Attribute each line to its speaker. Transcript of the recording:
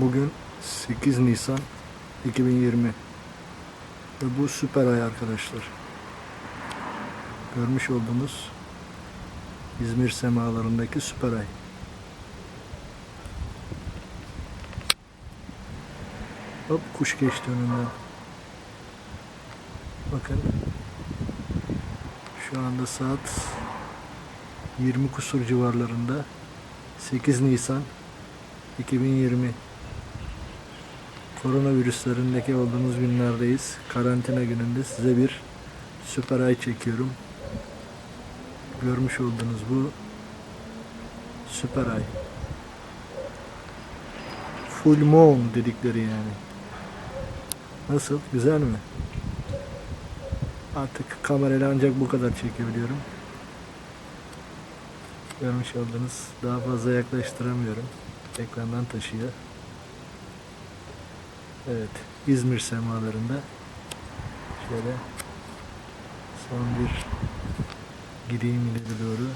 Speaker 1: Bugün 8 Nisan 2020 ve bu süper ay arkadaşlar. Görmüş olduğunuz İzmir semalarındaki süper ay. Hop kuş geçti önünden. Bakın. Şu anda saat 20 kusur civarlarında. 8 Nisan 2020 Koronavirüslerindeki olduğumuz günlerdeyiz. Karantina gününde size bir süper ay çekiyorum. Görmüş olduğunuz bu süper ay. Full moon dedikleri yani. Nasıl? Güzel mi? Artık kamerayla ancak bu kadar çekebiliyorum. Görmüş olduğunuz daha fazla yaklaştıramıyorum. Ekrandan taşıyor. Evet, İzmir semalarında şöyle son bir gideyim ileri doğru.